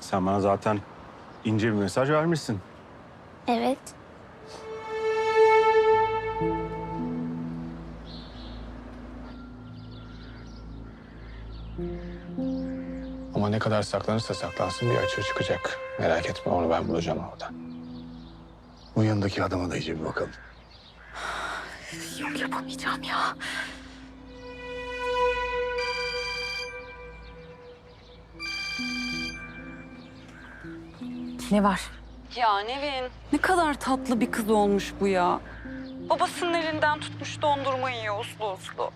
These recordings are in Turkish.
Sen bana zaten ince bir mesaj vermişsin. Evet. Ama ne kadar saklanırsa saklansın bir açığı çıkacak. Merak etme onu ben bulacağım orada. Bu yanındaki adama da iyice bir bakalım. Yok yapamayacağım ya. Ne var? Ya Nevin ne kadar tatlı bir kız olmuş bu ya. Babasının elinden tutmuş dondurma yiyor uslu uslu.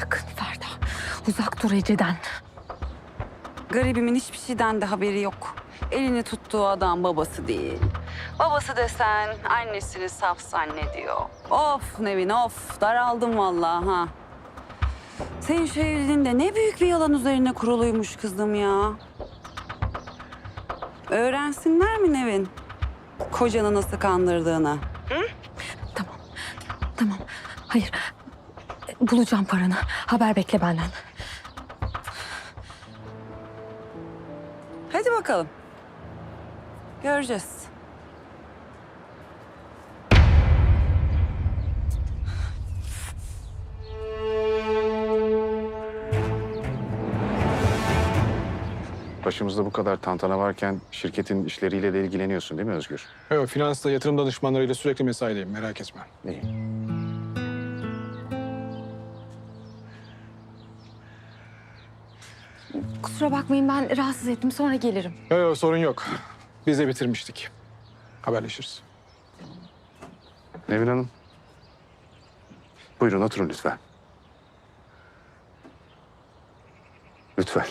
Sakın Ferda. Uzak dur Ece'den. Garibimin hiçbir şeyden de haberi yok. Elini tuttuğu adam babası değil. Babası desen annesini saf zannediyor. Of Nevin of daraldım vallahi ha. Senin şu evliliğin de ne büyük bir yalan üzerine kuruluymuş kızım ya. Öğrensinler mi Nevin? Kocanı nasıl kandırdığını. Tamam. Tamam. Hayır. Bulacağım paranı. Haber bekle benden. Hadi bakalım. Göreceğiz. Başımızda bu kadar tantana varken şirketin işleriyle de ilgileniyorsun değil mi Özgür? Evet, finansla yatırım danışmanlarıyla sürekli mesaideyim merak etme. İyi. Kusura bakmayın ben rahatsız ettim. Sonra gelirim. Yok yok sorun yok. Biz de bitirmiştik. Haberleşiriz. Nevin Hanım. Buyurun oturun lütfen. Lütfen.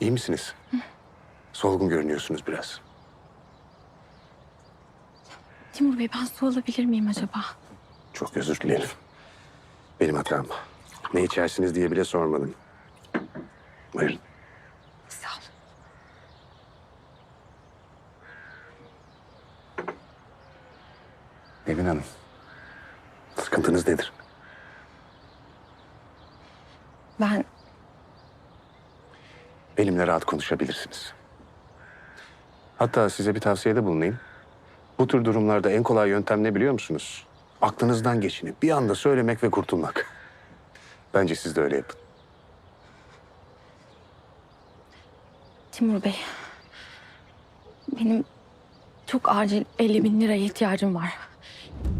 İyi misiniz? Solgun görünüyorsunuz biraz. Timur Bey ben su alabilir miyim acaba? Çok özür dilerim. Benim hatam. Ne içersiniz diye bile sormadım. Buyurun. Sağ ol. Nevin Hanım. Sıkıntınız nedir? Ben Benimle rahat konuşabilirsiniz. Hatta size bir tavsiyede bulunayım. Bu tür durumlarda en kolay yöntem ne biliyor musunuz? Aklınızdan geçini bir anda söylemek ve kurtulmak. Bence siz de öyle yapın. Timur Bey. Benim çok acil 50 bin liraya ihtiyacım var.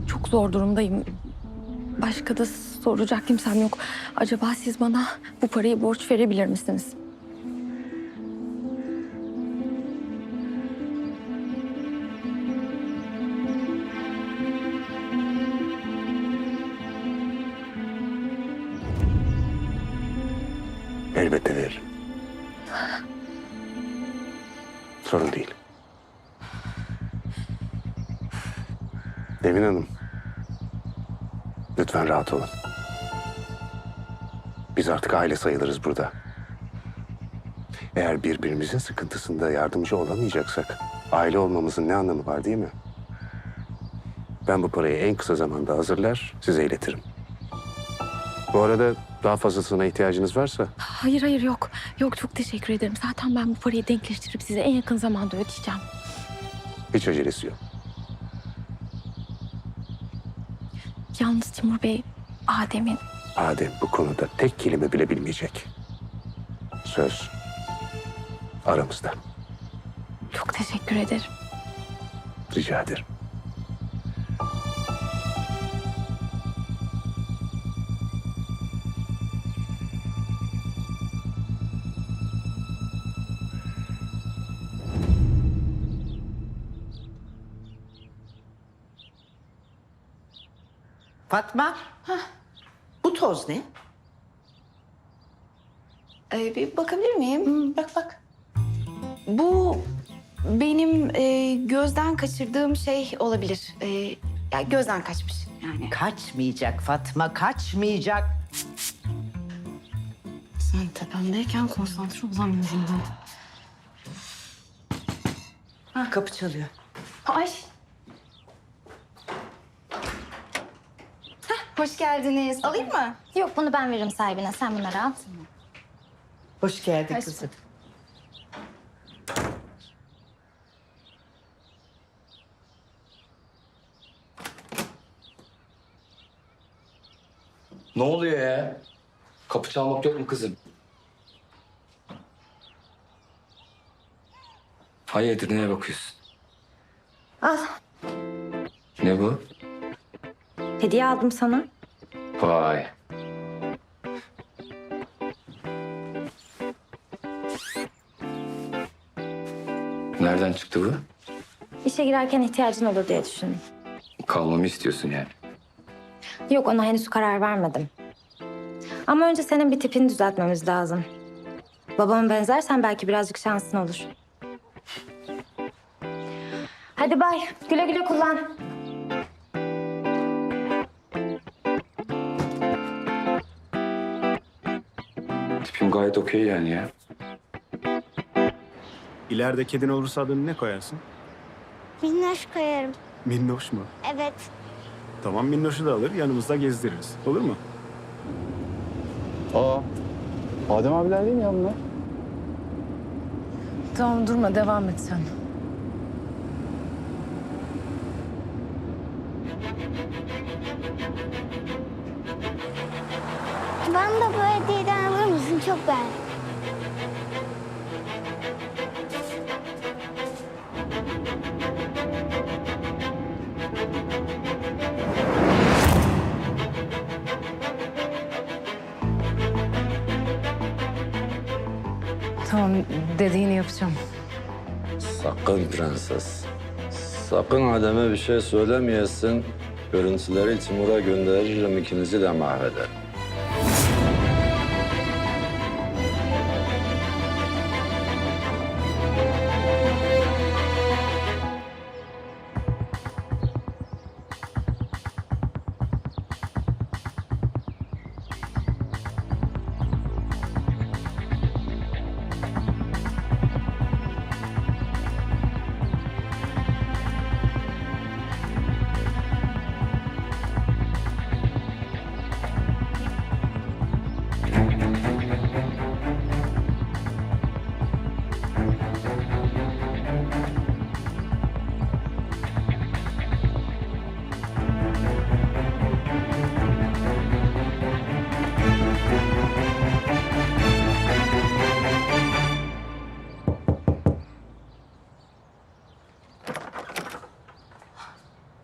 Çok zor durumdayım. Başka da soracak kimsem yok. Acaba siz bana bu parayı borç verebilir misiniz? Elbette veririm. Sorun değil. Nevin Hanım. Lütfen rahat olun. Biz artık aile sayılırız burada. Eğer birbirimizin sıkıntısında yardımcı olamayacaksak... ...aile olmamızın ne anlamı var değil mi? Ben bu parayı en kısa zamanda hazırlar, size iletirim. Bu arada daha fazlasına ihtiyacınız varsa Hayır hayır yok. Yok çok teşekkür ederim. Zaten ben bu parayı denkleştirip size en yakın zamanda ödeyeceğim. hiç acelesi yok. Yalnız Timur Bey, Adem'in Adem bu konuda tek kelime bile bilmeyecek. Söz aramızda. çok teşekkür ederim. Rica ederim. Fatma. Bu toz ne? Ee, bir bakabilir miyim? Bak bak. Bu benim e, gözden kaçırdığım şey olabilir. E, ya gözden kaçmış yani. Kaçmayacak Fatma, kaçmayacak. Sen tepemdeyken konsantre olamıyorum ben. Kapı çalıyor. Ay. Hoş geldiniz. Alayım mı? Yok bunu ben veririm sahibine. Sen bunları al. Hoş geldin Hoş kızım. Ne oluyor ya? Kapı çalmak yok mu kızım? Hayırdır neye bakıyorsun? Al. Ne bu? Hediye aldım sana. Vay. Nereden çıktı bu? İşe girerken ihtiyacın olur diye düşündüm. Kalmamı istiyorsun yani. Yok ona henüz karar vermedim. Ama önce senin bir tipini düzeltmemiz lazım. Babama benzersen belki birazcık şansın olur. Hadi bay. Güle güle kullan. Gayet okey yani ya. İleride kedin olursa adını ne koyarsın? Minnoş koyarım. Minnoş mu? Evet. Tamam Minnoş'u da alır yanımızda gezdiririz. Olur mu? Aa, Adem abiler değil mi ya bunlar? Tamam durma devam et sen. Ben de bu hediyeden Çok beğendim. Tamam dediğini yapacağım. Sakın prenses. Sakın Adem'e bir şey söylemeyesin. Görüntüleri Timur'a gönderirim ikinizi de mahvederim.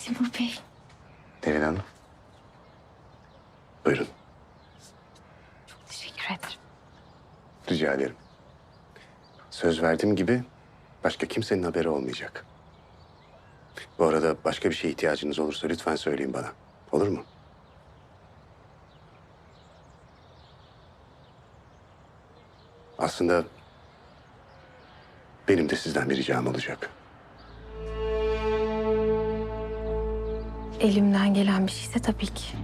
Timur Bey. Nevin Hanım. Buyurun. Teşekkür ederim. Rica ederim. Söz verdiğim gibi başka kimsenin haberi olmayacak. Bu arada başka bir şeye ihtiyacınız olursa lütfen söyleyin bana. Olur mu? Aslında benim de sizden bir ricam olacak. Elimden gelen bir şeyse tabii ki.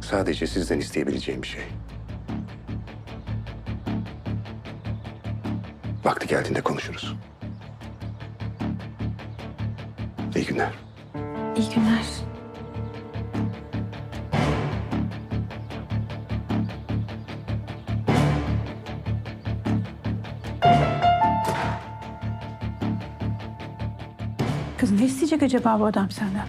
Sadece sizden isteyebileceğim bir şey. Vakti geldiğinde konuşuruz. İyi günler. İyi günler. Kız ne isteyecek acaba bu adam senden?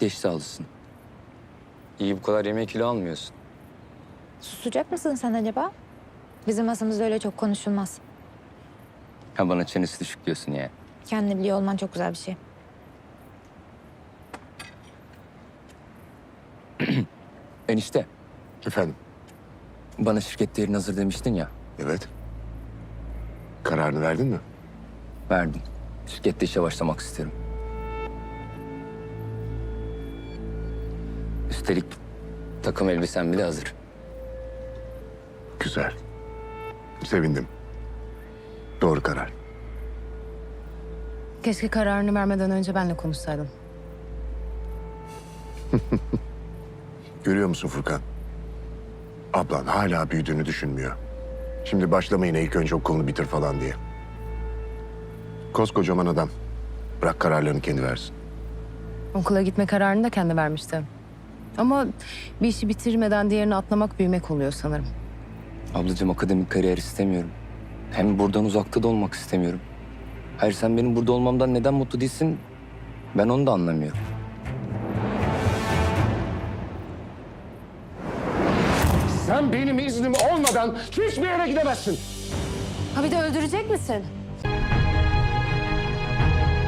De iştahlısın. İyi bu kadar yemek kilo almıyorsun. Susacak mısın sen acaba? Bizim masamızda öyle çok konuşulmaz. Ha bana çenesi düşük diyorsun yani. Kendini biliyor olman çok güzel bir şey. Enişte Efendim? bana şirket yerin hazır demiştin ya. Evet. Kararını verdin mi? Verdim. Şirkette işe başlamak isterim. Üstelik takım elbisem bile hazır. Güzel. Sevindim. Doğru karar. Keşke kararını vermeden önce benle konuşsaydın. Görüyor musun Furkan? Ablan hala büyüdüğünü düşünmüyor. Şimdi başlama yine ilk önce okulunu bitir falan diye. Koskocaman adam. Bırak kararlarını kendi versin. Okula gitme kararını da kendi vermişti. Ama bir işi bitirmeden diğerini atlamak büyümek oluyor sanırım. Ablacığım akademik kariyer istemiyorum. Hem buradan uzakta da olmak istemiyorum. Hayır sen benim burada olmamdan neden mutlu değilsin? Ben onu da anlamıyorum. Sen benim iznim olmadan hiçbir yere gidemezsin. Ha bir de öldürecek misin?